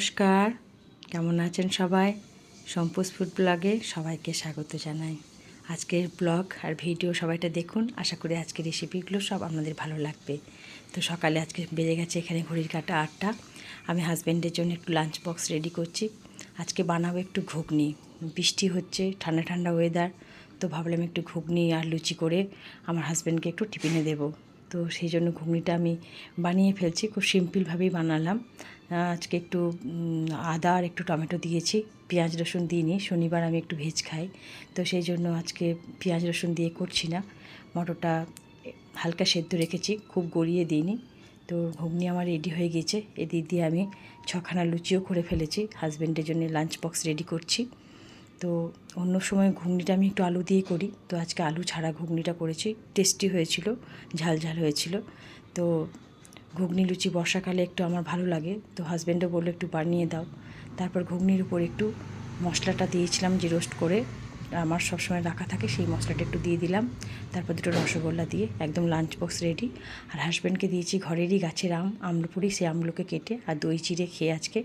নমস্কার। কেমন আছেন সবাই? সম্পোস ফুড ব্লগে সবাইকে স্বাগত জানাই। আজকের ব্লগ আর ভিডিও সবাইটা দেখুন। আশা করি আজকের রেসিপিগুলো সব আপনাদের ভালো লাগবে। তো সকালে আজকে বেজে গেছে এখানে ঘড়ির কাটা আটটা। আমি হাজব্যান্ডের জন্য একটু লাঞ্চ বক্স রেডি করছি। আজকে বানাবো একটু ঘুগনি। বৃষ্টি হচ্ছে, ঠান্ডা ঠান্ডা ওয়েদার তো ভাবলাম একটু ঘুগনি আর লুচি করে আমার হাজব্যান্ডকে একটু টিফিনে দেবো। তো সেই জন্য ঘুগনিটা আমি বানিয়ে ফেলছি। খুব সিম্পলভাবেই বানালাম। আজকে একটু আদা আর একটু টমেটো দিয়েছি। পেঁয়াজ রসুন দিইনি, শনিবার আমি একটু ভেজ খাই। তো সেই জন্য আজকে পেঁয়াজ রসুন দিয়ে করছি না। মটরটা হালকা সেদ্ধ রেখেছি, খুব গড়িয়ে দিইনি। তো ঘুগনি আমার রেডি হয়ে গেছে। এদিক দিয়ে আমি ছখানা লুচিও করে ফেলেছি। হাজব্যান্ডের জন্য লাঞ্চ বক্স রেডি করছি। তো অন্য সময় ঘুগনিটা আমি একটু আলু দিয়ে করি। তো আজকে আলু ছাড়া ঘুগনিটা করেছি। টেস্টি হয়েছিল, ঝাল ঝাল হয়েছিল। তো ঘুগনি, লুচি বর্ষাকালে একটু আমার ভালো লাগে। তো হাজব্যান্ডও বলল, একটু বানিয়ে দাও। তারপর ঘুগনির উপর একটু মশলাটা দিয়েছিলাম যে রোস্ট করে। আমার সবসময় রাখা থাকে, সেই মশলাটা একটু দিয়ে দিলাম। তারপর দুটো রসগোল্লা দিয়ে একদম লাঞ্চ বক্স রেডি আর হাজব্যান্ডকে দিয়েছি ঘরেরই গাছের আম আমলপুরি সেই আমগুলোকে কেটে আর দই চিড়ে খেয়ে আজকে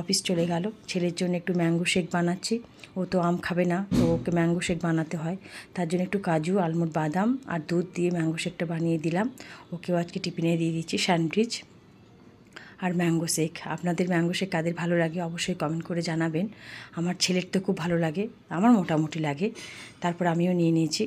অফিস চলে গেল। ছেলের জন্য একটু ম্যাঙ্গো শেক বানাচ্ছি। ও তো আম খাবে না, তো ওকে ম্যাঙ্গো শেক বানাতে হয়। তার জন্য একটু কাজু, আলমন্ড বাদাম আর দুধ দিয়ে ম্যাঙ্গো শেকটা বানিয়ে দিলাম। ওকেও আজকে টিফিনে দিয়ে দিচ্ছি স্যান্ডউইচ আর ম্যাঙ্গো শেক আপনাদের ম্যাঙ্গো শেক কাদের ভালো লাগে অবশ্যই কমেন্ট করে জানাবেন। আমার ছেলের তো খুব ভালো লাগে, আমার মোটামুটি লাগে। তারপর আমিও নিয়ে নিয়েছি।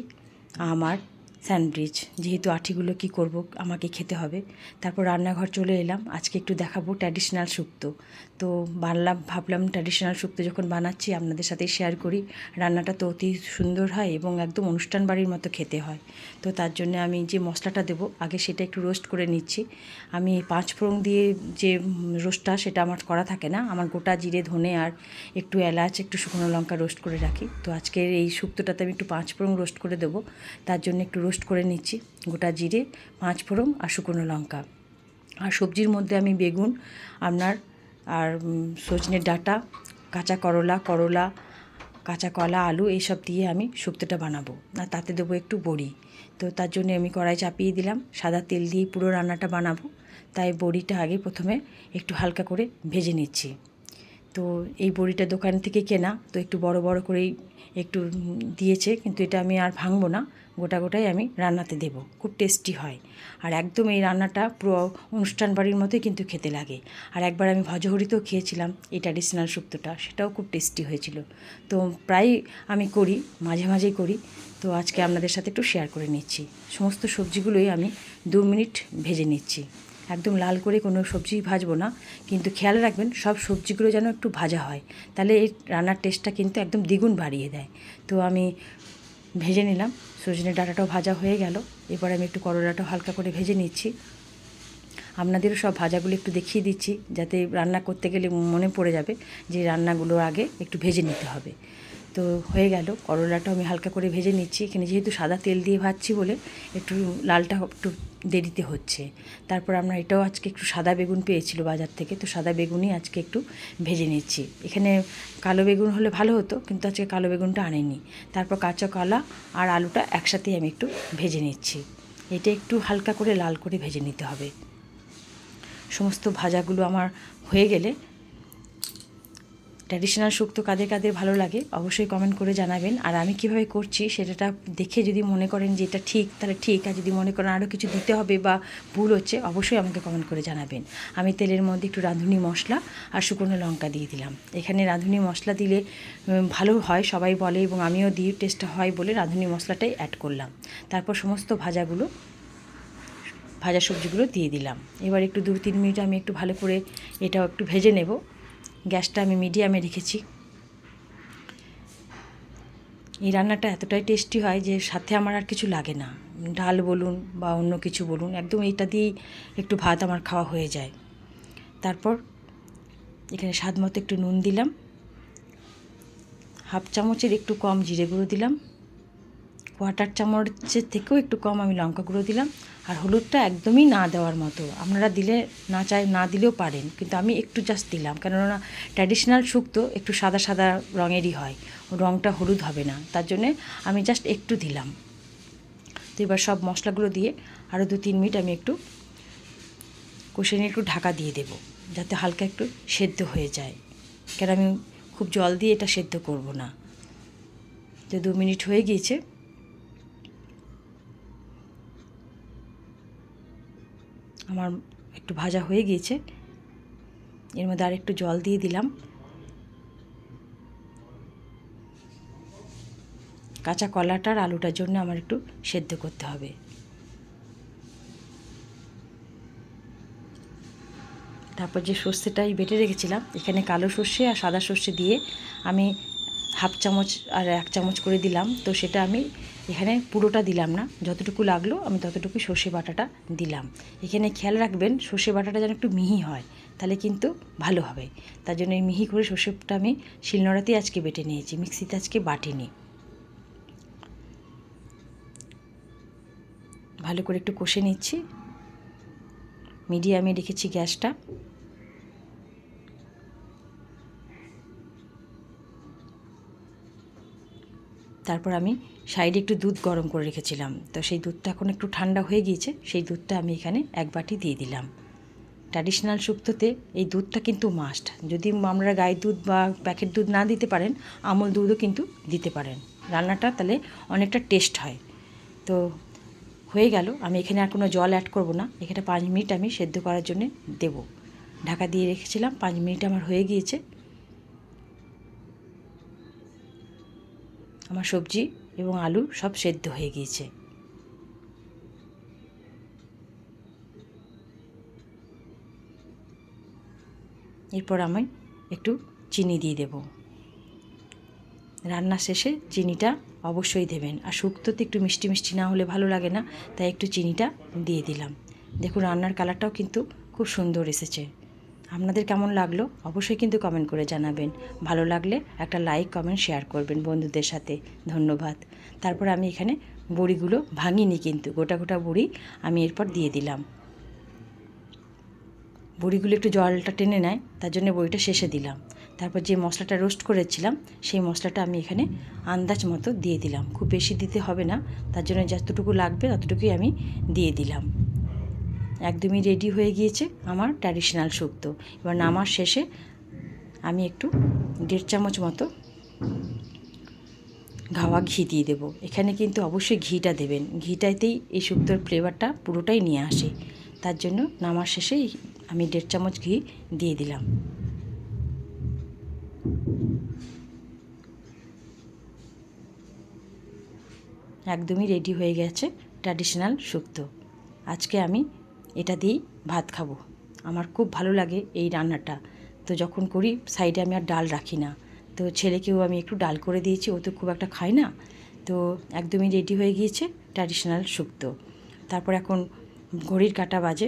আমার স্যান্ডউইচ। যেহেতু আঠিগুলো কি করব, আমাকে খেতে হবে। তারপর রান্নাঘর চলে এলাম। আজকে একটু দেখাবো ট্র্যাডিশনাল শুক্তো তো বানলাম, ভাবলাম ট্র্যাডিশনাল শুক্তো যখন বানাচ্ছি, আপনাদের সাথে শেয়ার করি। রান্নাটা তো অতি সুন্দর হয় এবং একদম অনুষ্ঠান বাড়ির মতো খেতে হয়। তো তার জন্য আমি যে মশলাটা দেবো, আগে সেটা একটু রোস্ট করে নিচ্ছি। আমি পাঁচ ফোড়ন দিয়ে যে রোস্টটা সেটা আমার করা থাকে না। আমার গোটা জিরে, ধনে আর একটু এলাচ, একটু শুকনো লঙ্কা রোস্ট করে রাখি। তো আজকের এই শুক্তোটাতে আমি একটু পাঁচ ফোড়ন রোস্ট করে দেবো। তার জন্য একটু রোস্ট করে নিচ্ছি গোটা জিরে পাঁচ ফোড়ন আর শুকনো লঙ্কা। আর সবজির মধ্যে আমি বেগুন আপনার আর উম, সজনের ডাঁটা কাঁচা করলা করলা কাঁচা কলা আলু এইসব দিয়ে আমি শুক্তোটা বানাবো। আর তাতে দেবো একটু বড়ি। তো তার জন্য আমি কড়াই চাপিয়ে দিলাম সাদা তেল দিয়ে পুরো রান্নাটা বানাবো। তাই বড়িটা আগে প্রথমে একটু হালকা করে ভেজে নিচ্ছি। তো এই বড়িটা দোকান থেকে কেনা তো একটু বড় বড় করেই একটু দিয়েছে কিন্তু এটা আমি আর ভাঙবো না। গোটা গোটাই আমি রান্নাতে দেব। খুব টেস্টি হয়। আর একদম এই রান্নাটা পুরো অনুষ্ঠান বাড়ির মতোই কিন্তু খেতে লাগে। আর একবার আমি ভজহরিতেও খেয়েছিলাম, এই ট্র্যাডিশনাল শুক্তোটা, সেটাও খুব টেস্টি হয়েছিল। তো প্রায় আমি করি, মাঝে মাঝেই করি। তো আজকে আপনাদের সাথে একটু শেয়ার করে নিচ্ছি। সমস্ত সবজিগুলোই আমি দু মিনিট ভেজে নিচ্ছি। একদম লাল করে কোনো সবজি ভাজবো না। কিন্তু খেয়াল রাখবেন, সব সবজিগুলো যেন একটু ভাজা হয়। তাহলে এই রান্নার টেস্টটা কিন্তু একদম দ্বিগুণ বাড়িয়ে দেয়। তো আমি ভেজে নিলাম। সজনে ডাটাটাও ভাজা হয়ে গেল। এবার আমি একটু করলাটাও হালকা করে ভেজে নিচ্ছি। আপনাদেরও সব ভাজাগুলো একটু দেখিয়ে দিচ্ছি, যাতে রান্না করতে গেলে মনে পড়ে যাবে যে রান্নাগুলো আগে একটু ভেজে নিতে হবে। তো হয়ে গেল। করলাটাও আমি হালকা করে ভেজে নিচ্ছি। এখানে যেহেতু সাদা তেল দিয়ে ভাজছি বলে একটু লালটা একটু দেরিতে হচ্ছে। তারপর আমরা এটাও আজকে একটু সাদা বেগুন পেয়েছিল বাজার থেকে, তো সাদা বেগুনই আজকে একটু ভেজে নিচ্ছি। এখানে কালো বেগুন হলে ভালো হতো, কিন্তু আজকে কালো বেগুনটা আনেনি। তারপর কাঁচা কলা আর আলুটা একসাথেই আমি একটু ভেজে নিচ্ছি। এটা একটু হালকা করে লাল করে ভেজে নিতে হবে। সমস্ত ভাজাগুলো আমার হয়ে গেলে ট্র্যাডিশনাল শুক্তো কাদের কাদের ভালো লাগে, অবশ্যই কমেন্ট করে জানাবেন। আর আমি কীভাবে করছি সেটা দেখে যদি মনে করেন যে এটা ঠিক, তাহলে ঠিক। আর যদি মনে করেন আরও কিছু দিতে হবে বা ভুল হচ্ছে, অবশ্যই আমাকে কমেন্ট করে জানাবেন। আমি তেলের মধ্যে একটু রাঁধুনি মশলা আর শুকনো লঙ্কা দিয়ে দিলাম। এখানে রাঁধুনি মশলা দিলে ভালো হয়, সবাই বলে এবং আমিও দিই টেস্টটা হয় বলে রাঁধুনি মশলাটাই অ্যাড করলাম। তারপর সমস্ত ভাজাগুলো, ভাজা সবজিগুলো দিয়ে দিলাম। এবার একটু দু তিন মিনিট আমি একটু ভালো করে এটাও একটু ভেজে নেব। গ্যাসটা আমি মিডিয়ামে রেখেছি। এই রান্নাটা এতটাই টেস্টি হয় যে সাথে আমার আর কিছু লাগে না। ডাল বলুন বা অন্য কিছু বলুন, একদম এইটা দিয়েই একটু ভাত আমার খাওয়া হয়ে যায়। তারপর এখানে স্বাদ মতো একটু নুন দিলাম। হাফ চামচের একটু কম জিরে গুঁড়ো দিলাম। কোয়াটার চামচের থেকেও একটু কম আমি লঙ্কা গুঁড়ো দিলাম, আর হলুদটা একদমই না দেওয়ার মতো। আপনারা দিলে না চাই, না দিলেও পারেন, কিন্তু আমি একটু জাস্ট দিলাম, কেননা ট্র্যাডিশনাল শুক্তো একটু সাদা সাদা রঙেরই হয়, রঙটা হলুদ হবে না, তার জন্যে আমি জাস্ট একটু দিলাম। তো এবার সব মশলাগুলো দিয়ে আরও দু তিন মিনিট আমি একটু কষে নিয়ে একটু ঢাকা দিয়ে দেবো, যাতে হালকা একটু সেদ্ধ হয়ে যায়। কেন আমি খুব জল দিয়ে এটা সেদ্ধ করব না। তো দু মিনিট হয়ে গিয়েছে আমার একটু ভাজা হয়ে গিয়েছে। এর মধ্যে আর একটু জল দিয়ে দিলাম। কাঁচা কলাটার আলুটার জন্য আমার একটু সেদ্ধ করতে হবে। তারপর যে সর্ষেটাই বেটে রেখেছিলাম, এখানে কালো সর্ষে আর সাদা সর্ষে দিয়ে আমি হাফ চামচ আর এক চামচ করে দিলাম। তো সেটা আমি এখানে পুরোটা দিলাম না। যতটুকু লাগল, আমি ততটুকু সর্ষে বাটাটা দিলাম। এখানে খেয়াল রাখবেন, সর্ষে বাটাটা যেন একটু মিহি হয়, তাহলে কিন্তু ভালো হবে। তার জন্য এই মিহি করে সর্ষেটা আমি শিলনোড়াতেই আজকে বেটে নিয়েছি, মিক্সিতে আজকে বাটিনি। ভালো করে একটু কষে নিচ্ছি। মিডিয়ামে রেখেছি গ্যাসটা। তারপর আমি সাইডে একটু দুধ গরম করে রেখেছিলাম। তো সেই দুধটা এখন একটু ঠান্ডা হয়ে গিয়েছে, সেই দুধটা আমি এখানে এক বাটি দিয়ে দিলাম। ট্র্যাডিশনাল শুক্তোতে এই দুধটা কিন্তু মাস্ট যদি আমরা গায়ের দুধ বা প্যাকেট দুধ না দিতে পারেন, আমল দুধও কিন্তু দিতে পারেন। রান্নাটা তাহলে অনেকটা টেস্ট হয়। তো হয়ে গেল, আমি এখানে আর কোনো জল অ্যাড করব না। এখানে পাঁচ মিনিট আমি সেদ্ধ করার জন্য দেব। ঢাকা দিয়ে রেখেছিলাম, পাঁচ মিনিট আমার হয়ে গিয়েছে। আমার সবজি এবং আলু সব সেদ্ধ হয়ে গিয়েছে। এরপর আমি একটু চিনি দিয়ে দেব। রান্না শেষে চিনিটা অবশ্যই দেবেন। আর শুক্তোতে একটু মিষ্টি মিষ্টি না হলে ভালো লাগে না, তাই একটু চিনিটা দিয়ে দিলাম। দেখুন, রান্নার কালারটাও কিন্তু খুব সুন্দর এসেছে। আপনাদের কেমন লাগল? অবশ্যই কিন্তু কমেন্ট করে জানাবেন। ভালো লাগলে একটা লাইক কমেন্ট শেয়ার করবেন বন্ধুদের সাথে। ধন্যবাদ। তারপর আমি এখানে বড়িগুলো ভাঙিনি কিন্তু, গোটা গোটা বড়ি আমি এরপর দিয়ে দিলাম। বড়িগুলো একটু জলটা টেনে নেয়, তার জন্য বড়িটা শেষে দিলাম। তারপর যে মশলাটা রোস্ট করেছিলাম, সেই মশলাটা আমি এখানে আন্দাজ মতো দিয়ে দিলাম। খুব বেশি দিতে হবে না, তার জন্য যতটুকু লাগবে ততটুকুই আমি দিয়ে দিলাম। একদমই রেডি হয়ে গিয়েছে আমার ট্র্যাডিশনাল শুক্তো। এবার নামার শেষে আমি একটু দেড় চামচ মতো ঘাওয়া ঘি দিয়ে দেবো। এখানে কিন্তু অবশ্যই ঘিটা দেবেন। ঘিটাতেই এই শুক্তোর ফ্লেভারটা পুরোটাই নিয়ে আসে। তার জন্য নামার শেষে আমি দেড় চামচ ঘি দিয়ে দিলাম। একদমই রেডি হয়ে গেছে ট্র্যাডিশনাল শুক্তো। আজকে আমি এটা দিয়েই ভাত খাব। আমার খুব ভালো লাগে এই রান্নাটা। তো যখন করি, সাইডে আমি আর ডাল রাখি না। তো ছেলেকেও আমি একটু ডাল করে দিয়েছি, ও তো খুব একটা খায় না। তো একদমই রেডি হয়ে গিয়েছে ট্র্যাডিশনাল শুক্তো। তারপর এখন ঘড়ির কাটা বাজে।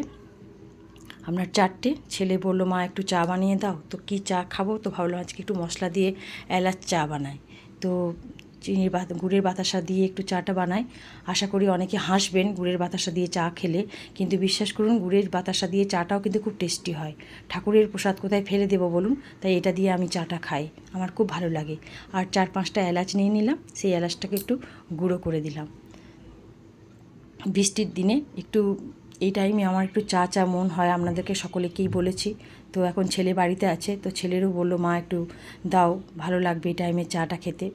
আপনার চারটে, ছেলে বলল, মা, একটু চা বানিয়ে দাও। তো কী চা খাব? তো ভাবলাম আজকে একটু মশলা দিয়ে এলাচ চা বানাই। তো চিনির বাত, গুড়ের বাতাসা দিয়ে একটু চাটা বানাই। আশা করি অনেকে হাসবেন গুড়ের বাতাসা দিয়ে চা খেলে, কিন্তু বিশ্বাস করুন গুড়ের বাতাসা দিয়ে চাটাও কিন্তু খুব টেস্টি হয়। ঠাকুরের প্রসাদ কোথায় ফেলে দেবো বলুন? তাই এটা দিয়ে আমি চাটা খাই। আমার খুব ভালো লাগে। আর চার পাঁচটা এলাচ নিয়ে নিলাম, সেই এলাচটাকে একটু গুঁড়ো করে দিলাম। বৃষ্টির দিনে একটু এই টাইমে আমার একটু চা চা মন হয়, আপনাদেরকে সকলেকেই বলেছি। তো এখন ছেলে বাড়িতে আছে, তো ছেলেরও বলল, মা, একটু দাও, ভালো লাগবে এই টাইমে চাটা খেতে।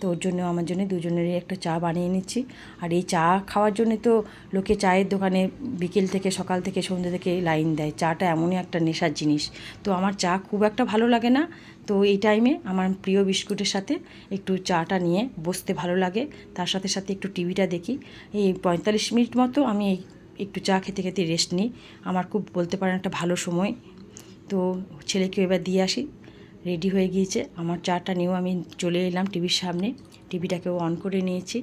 তো ওর জন্য, আমার জন্য দুজনেরই একটা চা বানিয়ে নিচ্ছি। আর এই চা খাওয়ার জন্য তো লোকে চায়ের দোকানে বিকেল থেকে, সকাল থেকে, সন্ধ্যে থেকে লাইন দেয়। চাটা এমনই একটা নেশার জিনিস। তো আমার চা খুব একটা ভালো লাগে না। তো এই টাইমে আমার প্রিয় বিস্কুটের সাথে একটু চাটা নিয়ে বসতে ভালো লাগে। তার সাথে সাথে একটু টিভিটা দেখি। এই পঁয়তাল্লিশ মিনিট মতো আমি একটু চা খেতে খেতে রেস্ট নিই। আমার খুব বলতে পারেন একটা ভালো সময়। তো ছেলেকে এবার দিয়ে আসি। রেডি হয়ে গিয়েছে। আমার চাটা নিয়েও আমি চলে এলাম টিভির সামনে। টিভিটাকেও অন করে নিয়েছি।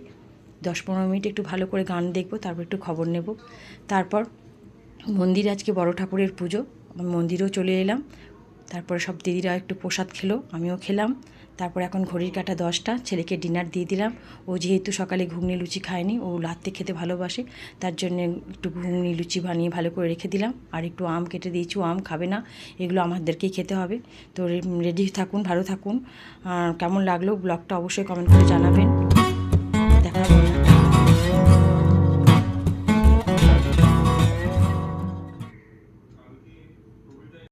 দশ পনেরো মিনিট একটু ভালো করে গান দেখব, তারপর একটু খবর নেব। তারপর মন্দির আজকে বড় ঠাকুরের পুজো। মন্দিরেও চলে এলাম। তারপরে সব দিদিরা একটু প্রসাদ খেলো, আমিও খেলাম। তারপর এখন ঘড়ির কাটা দশটা, ছেলেকে ডিনার দিয়ে দিলাম। ও যেহেতু সকালে ঘুগনি লুচি খায়নি, ও রাত্রে খেতে ভালোবাসে, তার জন্য একটু ঘুগনি লুচি বানিয়ে ভালো করে রেখে দিলাম। আর একটু আম কেটে দিয়েছি আম খাবে না, এগুলো আমাদেরকেই খেতে হবে। তো রেডি থাকুন, ভালো থাকুন। আর কেমন লাগল? ব্লগটা অবশ্যই কমেন্ট করে জানাবেন।